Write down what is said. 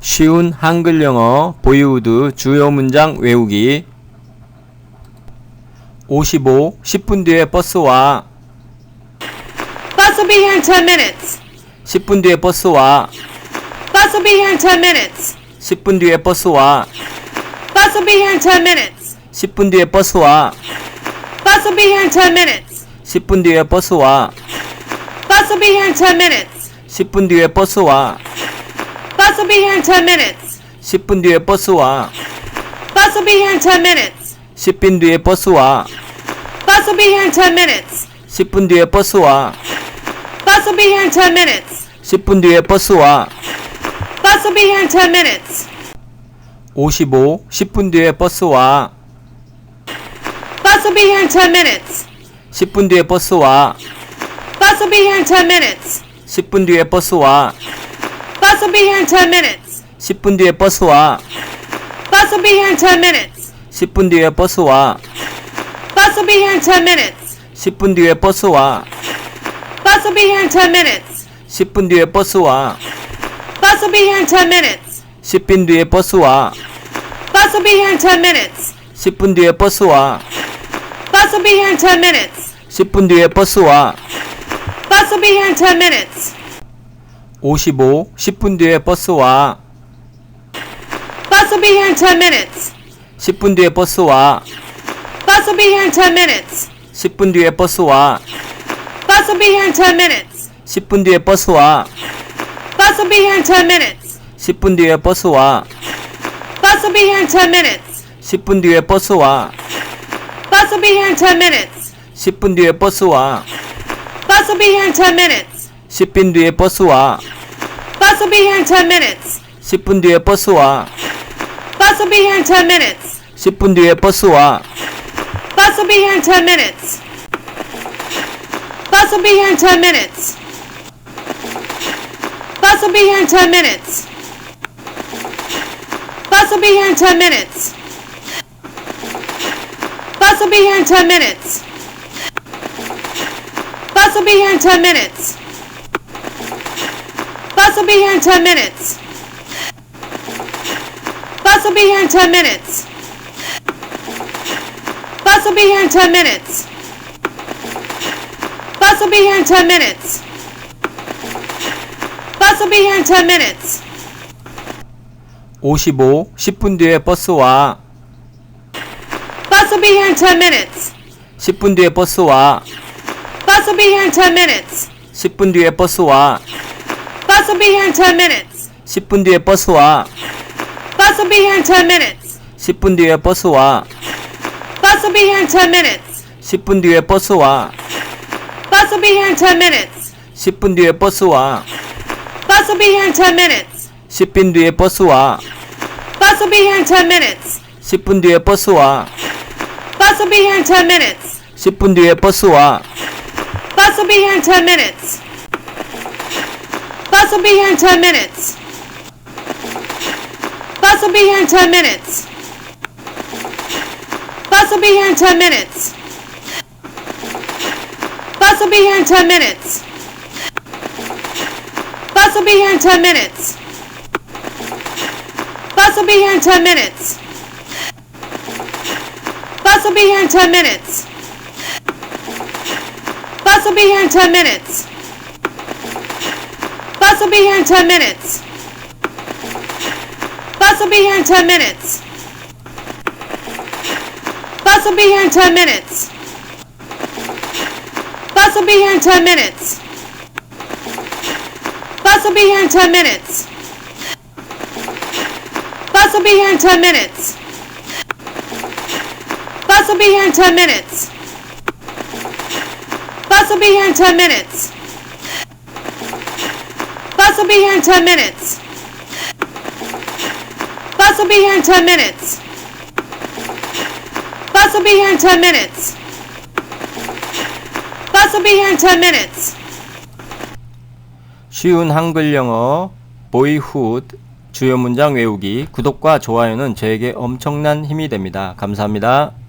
쉬운 한글 영어 보이우드 주요 문장 외우기 55. 10분 뒤에 버스 와. Bus will be here in 10 minutes. 10분 뒤에 버스 와. Bus will be here in 10 minutes. 10분 뒤에 버스 와. Bus will be here in 10 minutes. 10분 뒤에 버스 와. Bus will be here in 10 minutes. 10분 뒤에 버스 와. Bus will be here in 10 minutes. 10분 뒤에 버스 와. Will be here in 10 minutes. 10분 뒤에 버스 와. Bus will be here in 10 minutes. 10분 뒤에 버스 와. Bus will be here in 10 minutes. 10분 뒤에 버스 와. Bus will be here in 10 minutes. 10분 뒤에 버스 와. Bus will be here in 10 minutes. 55. 10분 뒤에 버스 와. Bus will be here in 10 minutes. 10분 뒤에 버스 와. Bus will be here in 10 minutes. 10분 뒤에 버스 와. Bus will be here in 10 minutes. 10분 뒤에 버스 와. Bus will be here in 10 minutes. 10분 뒤에 버스 와. Bus will be here in 10 minutes. 10분 뒤에 버스 와. Bus will be here in 10 minutes. 10분 뒤에 버스 와. Bus will be here in 10 minutes. 10분 뒤에 버스 와. Bus will be here in 10 minutes. 10분 뒤에 버스 와. Bus will be here in 10 minutes. 10분 뒤에 버스 와. Bus will be here in 10 minutes. 55. 10분 뒤에 버스 와. Bus will be here in 10 minutes. 10분 뒤에 버스 와. Bus will be here in 10 minutes. 10분 뒤에 버스 와. Bus will be here in 10 minutes. 10분 뒤에 버스 와. Bus will be here in 10 minutes. 10분 뒤에 버스 와. Bus will be here in 10 minutes. 10분 뒤에 버스 와. Bus will be here in 10 minutes. 10분 뒤에 버스 와. Bus will be here in 10 minutes. 10분 뒤에 버스 와. Bus will be here in 10 minutes. 10분 뒤에 버스 와. Bus will be here in 10 minutes. 10분 뒤에 버스 와. Bus will be here in 10 minutes. Bus will be here in 10 minutes. Bus will be here in 10 minutes. Bus will be here in 10 minutes. Bus will be here in 10 minutes. Bus will be here in 10 minutes. Bus will be here in 10 minutes. Bus will be here in 10 minutes. Bus will be here in 10 minutes. Bus will be here in 10 minutes. Bus will be here in 10 minutes. 55. 10분 뒤에 버스 와. Bus will be here in 10 minutes. 10분 뒤에 버스 와. Bus will be here in 10 minutes. 10분 뒤에 버스 와. Bus will be here in 10 minutes. 10분 뒤에 버스 와. Bus will be here in 10 minutes. 10분 뒤에 버스 와. Bus will be here in 10 minutes. 10분 뒤에 버스 와. Bus will be here in 10 minutes. 10분 뒤에 버스 와. Bus will be here in 10 minutes. 10분 뒤에 버스 와. Bus will be here in 10 minutes. 10분 뒤에 버스 와. Bus will be here in 10 minutes. 10분 뒤에 버스 와. Bus will be here in 10 minutes. Bus will be here in 10 minutes. Bus will be here in 10 minutes. Bus will be here in 10 minutes. Bus will be here in 10 minutes. Bus will be here in 10 minutes. Bus will be here in 10 minutes. Bus will be here in 10 minutes. Bus will be here in 10 minutes. Bus will be here in 10 minutes. Bus will be here in 10 minutes. Bus will be here in 10 minutes. Bus will be here in 10 minutes. Bus will be here in 10 minutes. Bus will be here in 10 minutes. Bus will be here in 10 minutes. Bus will be here in 10 minutes. Bus will be here in 10 minutes. Bus will be here in 10 minutes. Bus will be here in 10 minutes. Bus will be here in 10 minutes. 쉬운 한글 영어 보이훗 주요 문장 외우기 구독과 좋아요는 저에게 엄청난 힘이 됩니다. 감사합니다.